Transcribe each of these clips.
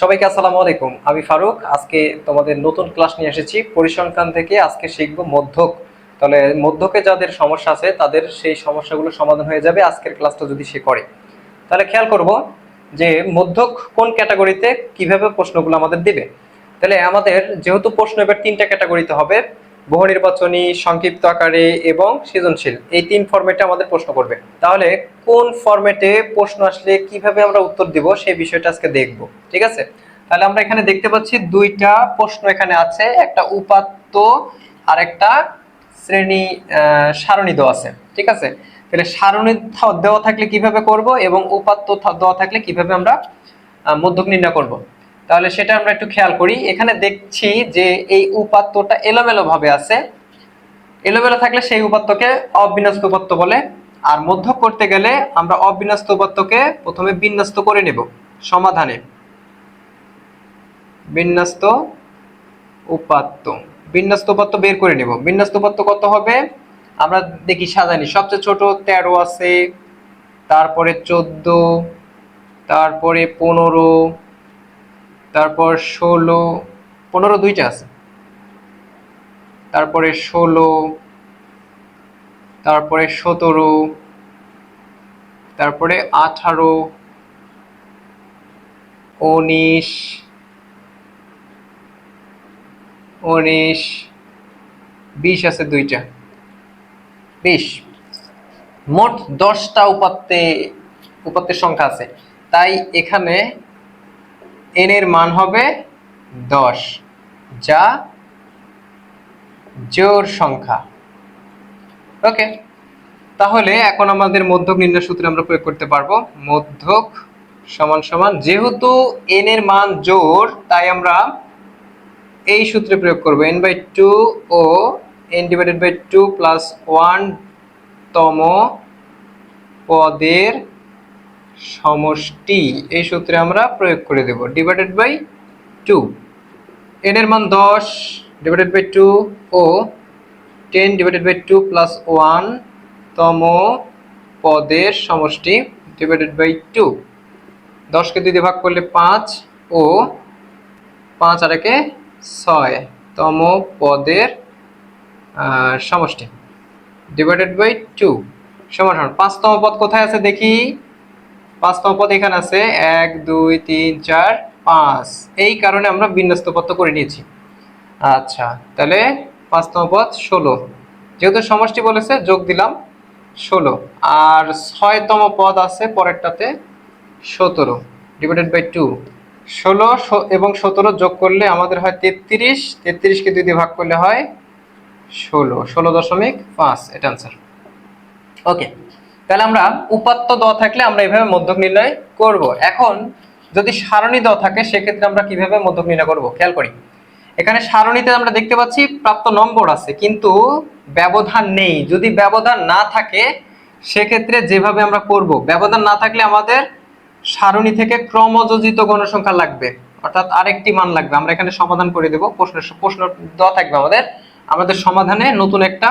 সবাইকে আসসালামু আলাইকুম। আমি ফারুক। আজকে তোমাদের নতুন ক্লাস নিয়ে এসেছি। পরিসংখ্যান থেকে আজকে শিখব মধ্যক। তাহলে মধ্যকে যাদের সমস্যা আছে, তাদের সেই সমস্যাগুলো সমাধান হয়ে যাবে। আজকের ক্লাসটা যদি সে করে। তাহলে খেয়াল করব যে মধ্যক কোন ক্যাটাগরিতে কীভাবে প্রশ্নগুলো আমাদের দেবে। তাহলে আমাদের যেহেতু প্রশ্ন এবার তিনটা ক্যাটাগরিতে হবে বহু নির্বাচনী সংক্ষিপ্ত আকারে এবং সৃজনশীল। এই তিন ফরম্যাটে আমাদের প্রশ্ন করবে। তাহলে কোন ফরম্যাটে প্রশ্ন আসলে কীভাবে আমরা উত্তর দিব সেই বিষয়টা আজকে দেখব। ঠিক আছে? তাহলে আমরা এখানে দেখতে পাচ্ছি দুইটা প্রশ্ন এখানে আছে। একটা উপাত্ত আর একটা শ্রেণি সারণী দেওয়া আছে। ঠিক আছে? তাহলে সারণী দেওয়া থাকলে কীভাবে করব এবং উপাত্ত দেওয়া থাকলে কীভাবে আমরা মধ্যক নির্ণয় করব? তাহলে সেটা আমরা একটু খেয়াল করি। এখানে দেখছি যে এই উপাত্তটা এলোমেলো ভাবে আছে। এলোমেলো থাকলে সেই উপাত্তকে অবিন্যস্ত উপাত্ত বলে। আর মধ্য করতে গেলে আমরা অবিন্যস্ত উপাত্তকে প্রথমে বিন্যস্ত করে নেব সমাধানে। বিন্যস্ত উপাত্ত। বিন্যস্ত উপাত্ত বের করে নেব। বিন্যস্ত উপাত্ত কত হবে? আমরা দেখি সাজানি। সবচেয়ে ছোট তেরো আছে, তারপরে চোদ্দ, তারপরে পনেরো তারপর ষোলো, পনেরো দুইটা আছে। তারপরে ষোলো, তারপরে সতেরো, তারপরে আঠারো, উনিশ উনিশ, বিশ আছে দুইটা। বিশ। মোট দশটা উপাত্তে, উপাত্তের সংখ্যা আছে। তাই এখানে এন এর মান হবে দশ, যা জোর সংখ্যা। ওকে তাহলে এখন আমাদের মধ্যক নির্ণয় সূত্রে আমরা প্রয়োগ করতে পারব। মধ্যক সমান সমান, যেহেতু এন এর মান জোর তাই আমরা এই সূত্রে প্রয়োগ করব। এন বাই টু ও n divided by two plus one তম পদের সমষ্টি, এই সূত্রে আমরা প্রয়োগ করে দেব। ডিভাইডেড বাই টু এন এর মান দশ divided by two O ten divided by two plus one তম পদের সমষ্টি ডিভাইডেড বাই টু দশকে দুই ভাগ করলে পাঁচ ও পাঁচ আর একে ছয় তম পদের সমষ্টি। ডিভাইডেড বাই টু সমান সমান। পাঁচতম পদ কোথায় আছে দেখি? পাঁচতম পদ এখানে আছে, এক, দুই, তিন, চার, পাঁচ। এই কারণে আমরা বিন্যস্ত পদ করে নিয়েছি। আচ্ছা তাহলে পাঁচতম পদ ষোলো। যেহেতু সমষ্টি বলেছে, যোগ দিলাম ষোলো। আর ছয়তম পদ আছে পরেরটাতে সতেরো ডিভাইডেড বাই টু ষোলো এবং সতেরো যোগ করলে আমাদের হয় তেত্রিশ। তেত্রিশকে দুই দিয়ে ভাগ করলে হয় ষোলো। ষোলো দশমিক পাঁচ, এটা আনসার ওকে তাহলে আমরা উপাত্ত দ থাকলে আমরা এভাবে মধ্যক নির্ণয় করব। এখন যদি সারণী দ থাকে, সেক্ষেত্রে আমরা কীভাবে মধ্যক নির্ণয় করব? খেয়াল করি। এখানে সারণীতে আমরা দেখতে পাচ্ছি প্রাপ্ত নম্বর আছে, কিন্তু ব্যবধান নেই। যদি ব্যবধান না থাকে, সেক্ষেত্রে যেভাবে আমরা করব, ব্যবধান না থাকলে আমাদের সারণী থেকে ক্রমযোজিত গণসংখ্যা লাগবে। অর্থাৎ আরেকটি মান লাগবে। আমরা এখানে সমাধান করে দেব। প্রশ্ন প্রশ্ন দেওয়া থাকবে আমাদের। আমাদের সমাধানে নতুন একটা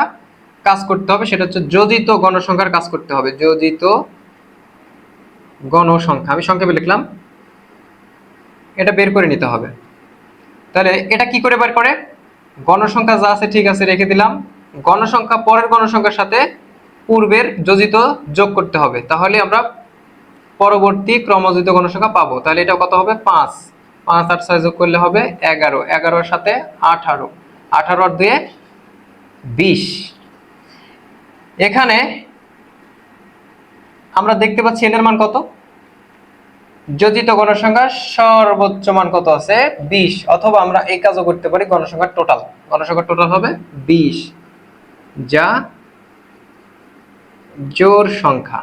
কাজ করতে হবে, সেটা হচ্ছে যোজিত গণসংখ্যার কাজ করতে হবে যোজিত গণসংখ্যা। আমি সংক্ষেপে লিখলাম। এটা বের করে নিতে হবে। তাহলে এটা কি করে বের করে? গণসংখ্যা যা আছে ঠিক আছে, রেখে দিলাম। গণসংখ্যা পরের গণসংখ্যার সাথে পূর্বের যোজিত যোগ করতে হবে। তাহলে আমরা পরবর্তী ক্রমযোজিত গণসংখ্যা পাবো। তাহলে এটা কত হবে? পাঁচ। পাঁচ আট ছয় যোগ করলে হবে এগারো। এগারোর সাথে আঠারো। আঠারো আর দুয়ে বিশ। এখানে আমরা দেখতে পাচ্ছি এনের মান কত? যোজিত গণসংখ্যা সর্বোচ্চ মান কত আছে? বিশ। অথবা আমরা এই কাজও করতে পারি গণসংখ্যার টোটাল গণসংখ্যার টোটাল হবে বিশ। যা জোর সংখ্যা।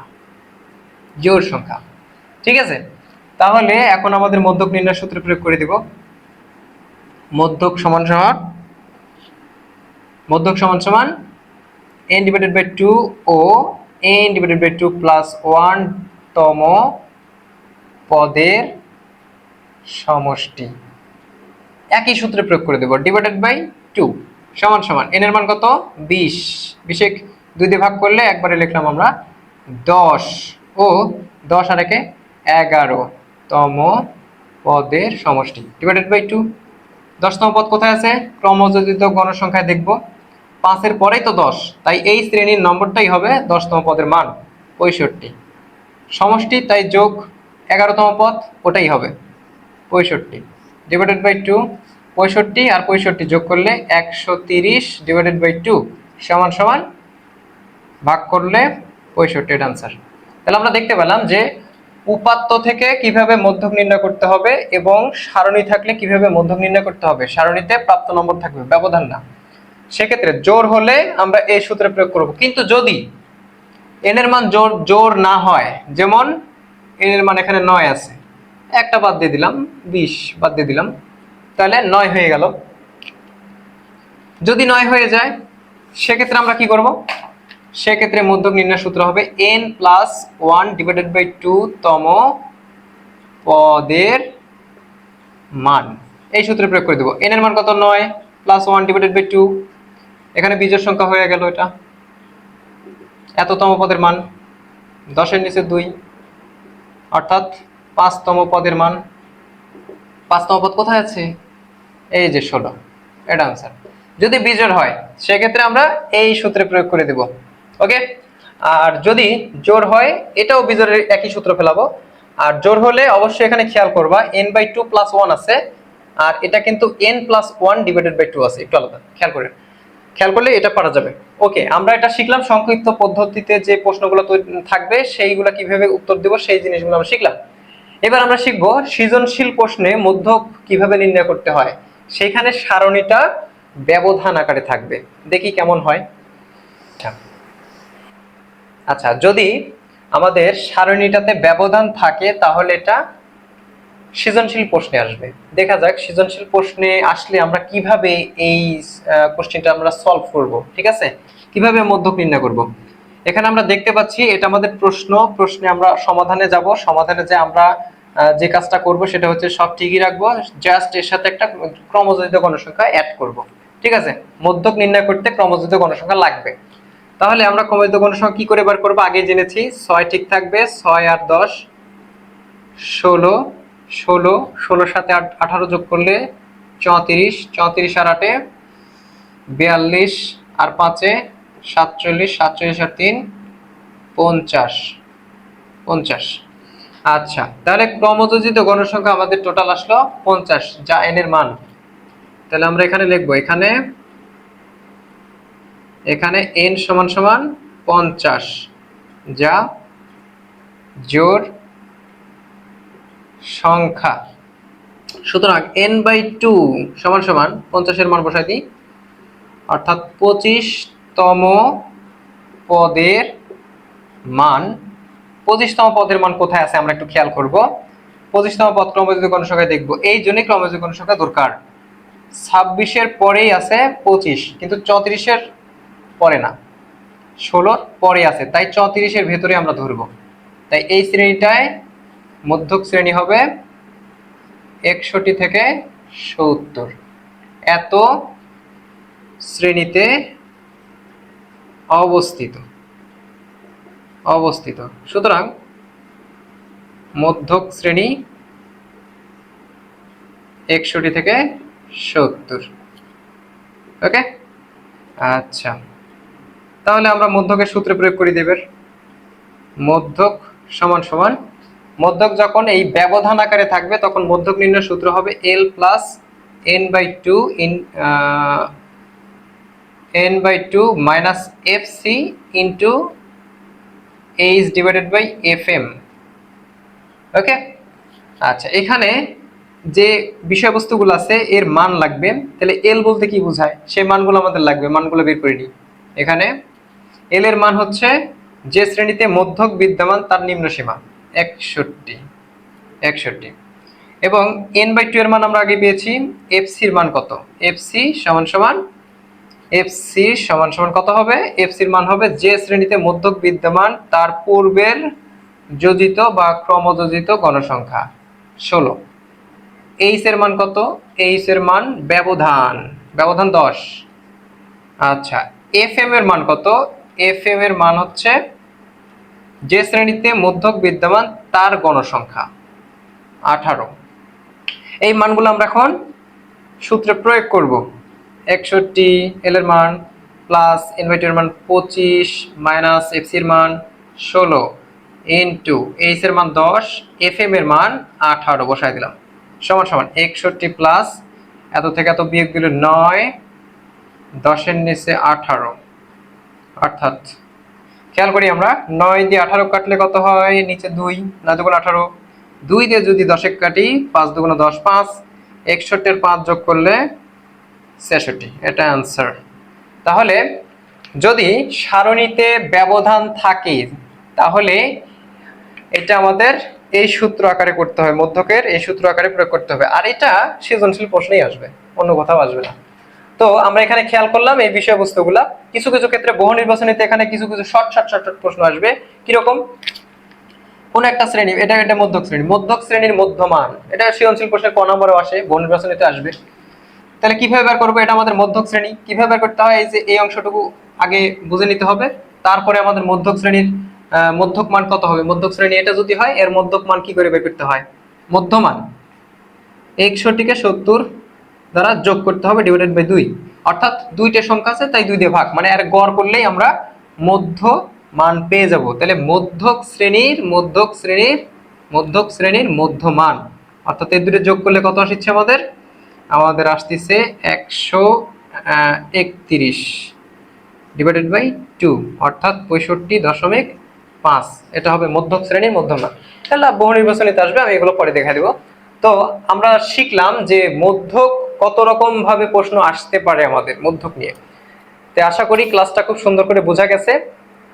জোর সংখ্যা। ঠিক আছে? তাহলে এখন আমাদের মধ্যক নির্ণয় সূত্র প্রয়োগ করে দিব। মধ্যক সমান সমান মধ্যক সমান সমান n ডিভাইডেড বাই টু ও n divided by two plus one তম পদের সমষ্টি। একই সূত্রে প্রয়োগ করে দেব ডিভাইডেড বাই টু সমান সমান, n এর মান কত? বিশ। বিশে দুই দিয়ে ভাগ করলে একবারে লিখলাম আমরা দশ। ও, দশ আর একে এগারো তম পদের সমষ্টি। ডিভাইডেড বাই টু দশতম পদ কোথায় আছে? ক্রমযোজিত গণসংখ্যায় দেখব। পাঁচের পরেই তো দশ। তাই এই শ্রেণির নম্বরটাই হবে দশতম পদের মান, পঁয়ষট্টি। সমষ্টি, তাই যোগ এগারোতম পদ, ওটাই হবে পঁয়ষট্টি। ডিভাইডেড বাই টু পঁয়ষট্টি আর পঁয়ষট্টি যোগ করলে একশো তিরিশ ডিভাইডেড বাই টু সমান সমান ভাগ করলে পঁয়ষট্টি এর আনসার তাহলে আমরা দেখতে পেলাম যে উপাত্ত থেকে কীভাবে মধ্যক নির্ণয় করতে হবে এবং সারণী থাকলে কীভাবে মধ্যক নির্ণয় করতে হবে। সারণীতে প্রাপ্ত নম্বর থাকবে, ব্যবধান না। সেক্ষেত্রে জোর হলে আমরা এই সূত্রে প্রয়োগ করব। কিন্তু যদি এন এর মান জোর জোর না হয়, যেমন এন এর মান এখানে নয় আছে, একটা বাদ দিয়ে দিলাম, বিশ বাদ দিয়ে দিলাম, তাহলে নয় হয়ে গেল। যদি নয় হয়ে যায়, সেক্ষেত্রে আমরা কি করব? সেক্ষেত্রে মধ্যক নির্ণয় সূত্র হবে n plus one divided by two তম পদের মান। এই সূত্রে প্রয়োগ করে দেবো। এন এর মান কত? নয় plus one divided by two এখানে বীজের সংখ্যা হয়ে গেল এটা। এততম পদের মান দশের নিচে দুই, অর্থাৎ পাঁচতম পদের মান। পাঁচতম পদ কোথায় আছে? এই যে ষোলো, এটা আনসার যদি বিজোড় হয়, সেক্ষেত্রে আমরা এই সূত্রে প্রয়োগ করে দেব, ওকে? আর যদি জোর হয়, এটাও বিজোড়ের একই সূত্র ফেলাবো। আর জোর হলে অবশ্যই এখানে খেয়াল করবা n by two plus one আছে, আর এটা কিন্তু n plus one divided by two আছে, একটু আলাদা, খেয়াল করে। খেয়াল করলে এটা পারা যাবে। ওকে আমরা এটা শিখলাম, সংক্ষিপ্ত পদ্ধতিতে যে প্রশ্নগুলো থাকবে, সেইগুলো কীভাবে উত্তর দেব, সেই জিনিসগুলো আমরা শিখলাম। এবার আমরা শিখব সৃজনশীল প্রশ্নে মধ্যক কীভাবে নির্ণয় করতে হয়। সেখানে সারণীটা ব্যবধান আকারে থাকবে। দেখি কেমন হয়। আচ্ছা। আচ্ছা যদি আমাদের সারণীটাতে ব্যবধান থাকে, তাহলে এটা সৃজনশীল প্রশ্নে আসবে। দেখা যাক সৃজনশীল প্রশ্নে আসলে আমরা কীভাবে এই কোশ্চেনটা আমরা সলভ করব, ঠিক আছে? কীভাবে মধ্যক নির্ণয় করব? এখানে আমরা দেখতে পাচ্ছি, এটা আমাদের প্রশ্ন। প্রশ্নে আমরা সমাধানে যাব। সমাধানে যে আমরা যে কাজটা করব সেটা হচ্ছে সব ঠিকই রাখব। জাস্ট এর সাথে একটা ক্রমযোজিত গণসংখ্যা অ্যাড করব, ঠিক আছে? মধ্যক নির্ণয় করতে ক্রমযোজিত গণসংখ্যা লাগবে। তাহলে আমরা ক্রমযোজিত গণসংখ্যা কি করে বার করব? আগে জেনেছি, ছয় ঠিক থাকবে, ছয় আর দশ, ষোলো ষোলো ষোলোর সাথে আঠারো যোগ করলে চৌত্রিশ চৌত্রিশ আর আটে বিয়াল্লিশ আর পাঁচে সাতচল্লিশ সাতচল্লিশ আর তিন, পঞ্চাশ পঞ্চাশ। আচ্ছা তাহলে ক্রমযোজিত গণসংখ্যা আমাদের টোটাল আসলো পঞ্চাশ, যা এন এর মান। তাহলে আমরা এখানে লিখব, এখানে এখানে এন সমান সমান পঞ্চাশ, যা জোর সংখ্যা। সুতরাং এন বাই টু সমান সমান পঞ্চাশের মান বসাই দিই। অর্থাৎ পঁচিশতম পদের মান, পঁচিশতম পদের মান কোথায় আছে আমরা একটু খেয়াল করব। পঁচিশতম পদ ক্রমযোজিত গণসংখ্যায় দেখব। এই জন্যই ক্রমযোজিত সংখ্যা দরকার। ছাব্বিশের পরেই আছে পঁচিশ, কিন্তু চৌত্রিশের পরে না। ষোলোর পরে আছে, তাই চৌত্রিশের ভেতরে আমরা ধরবো। তাই এই শ্রেণীটায় মধ্যক শ্রেণি হবে একষট্টি থেকে সত্তর। এত শ্রেণীতে অবস্থিত অবস্থিত। সুতরাং মধ্যক শ্রেণি একষট্টি থেকে সত্তর। ওকে? আচ্ছা। তাহলে আমরা মধ্যকের সূত্রে প্রয়োগ করি দেবের। মধ্যক সমান সমান মধ্যক যখন এই ব্যবধান আকারে থাকবে, তখন মধ্যক নির্ণয় সূত্র হবে l plus n by two in n by two minus f c into h divided by f m okay আচ্ছা এখানে যে বিষয়বস্তুগুলো আছে, এর মান লাগবে। তাহলে এল বলতে কি বোঝায়? সেই মানগুলো আমাদের লাগবে, মানগুলো বের করে নিই। এখানে এল এর মান হচ্ছে যে শ্রেণীতে মধ্যক বিদ্যমান, তার নিম্ন সীমা একষট্টি একষট্টি। এবং এন বাই টু এর মান আমরা আগে পেয়েছি এফ সির মান কত? এফ সি সমান সমান এফ সি সমান সমান কত হবে? এফ সির মান হবে যে শ্রেণীতে মধ্যক বিদ্যমান, তার পূর্বের যোজিত বা ক্রমযোজিত গণসংখ্যা, ষোলো। এইচ মান কত? এইচ মান ব্যবধান ব্যবধান দশ। আচ্ছা এফ এম এর মান কত? এফ এম এর মান হচ্ছে যে শ্রেণীতে মধ্যক বিদ্যমান, তার গণসংখ্যা। আঠারো। এই মানগুলো আমরা এখন সূত্রে প্রয়োগ করব। একষট্টি এল এর মান প্লাস ইনভাইটের মান পঁচিশ মাইনাস এফসির মান ষোলো। ইন্টু এইচ এর মান দশ এফ এম এর মান আঠারো বসাই দিলাম। সমান সমান, একষট্টি প্লাস এত থেকে এত বিয়োগ দিলে নয়, দশের নিচে আঠারো। অর্থাৎ খেয়াল করি আমরা। নয় দিয়ে আঠারো কাটলে কত হয়? নিচে দুই নয় দুগুণ আঠারো। দুই দিয়ে যদি দশেক কাটি, পাঁচ দুগুণ দশ, পাঁচ। একষট্টির পাঁচ যোগ করলে ছেষট্টি। এটা অ্যান্সার তাহলে যদি সারণীতে ব্যবধান থাকে, তাহলে এটা আমাদের এই সূত্র আকারে করতে হবে, মধ্যকের এই সূত্র আকারে প্রয়োগ করতে হবে। আর এটা সৃজনশীল প্রশ্নেই আসবে, অন্য কোথাও আসবে না। তো আমরা এখানে খেয়াল করলাম এই বিষয়বস্তুগুলা। কিছু কিছু ক্ষেত্রে বহু নির্বাচনীতে এখানে কিছু কিছু শর্ট শর্ট শর্ট শর্ট প্রশ্ন আসবে। কীরকম? কোন একটা শ্রেণি, এটা এটা মধ্যক শ্রেণি, মধ্যক শ্রেণির মধ্যমান। এটা সৃজনশীল প্রশ্নের ক নম্বরে আসে, বহু নির্বাচনীতে আসবে। তাহলে কীভাবে বের করব? এটা আমাদের মধ্যক শ্রেণি। কীভাবে বের করতে হয়? এই যে এই অংশটুকু আগে বুঝে নিতে হবে। তারপরে আমাদের মধ্যক শ্রেণির মধ্যক মান কত হবে? মধ্যক শ্রেণি এটা যদি হয়, এর মধ্যক মান কি করে বের করতে হয়? মধ্যমান। একষট্টিকে সত্তর দ্বারা যোগ করতে হবে ডিভাইডেড বাই দুই। অর্থাৎ দুইটা সংখ্যা আছে, তাই দুই দিয়ে ভাগ। মানে আর গড় করলেই আমরা মধ্য মান পেয়ে যাব। তাহলে মধ্যক শ্রেণির মধ্যক শ্রেণির মধ্যক শ্রেণির মধ্যমান। অর্থাৎ এই দুটো যোগ করলে কত আসছে আমাদের? আমাদের আসতেছে একশো একত্রিশ। ডিভাইডেড বাই টু অর্থাৎ পঁয়ষট্টি দশমিক পাঁচ। এটা হবে মধ্যক শ্রেণির মধ্যমান। তাহলে বহু নির্বাচনীতে আসবে, আমি এগুলো পরে দেখা দিব। তো আমরা শিখলাম যে মধ্যক কত রকম ভাবে প্রশ্ন আসতে পারে আমাদের মধ্যক নিয়ে। তো আশা করি ক্লাসটা খুব সুন্দর করে বোঝা গেছে,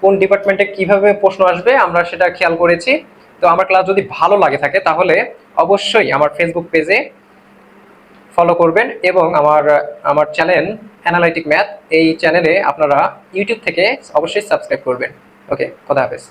কোন ডিপার্টমেন্টে কীভাবে প্রশ্ন আসবে আমরা সেটা খেয়াল করেছি। তো আমার ক্লাস যদি ভালো লাগে থাকে তাহলে অবশ্যই আমার ফেসবুক পেজে ফলো করবেন এবং আমার আমার চ্যানেল অ্যানালাইটিক ম্যাথ এই চ্যানেলে আপনারা ইউটিউব থেকে অবশ্যই সাবস্ক্রাইব করবেন। ওকে কথা হাফেজ।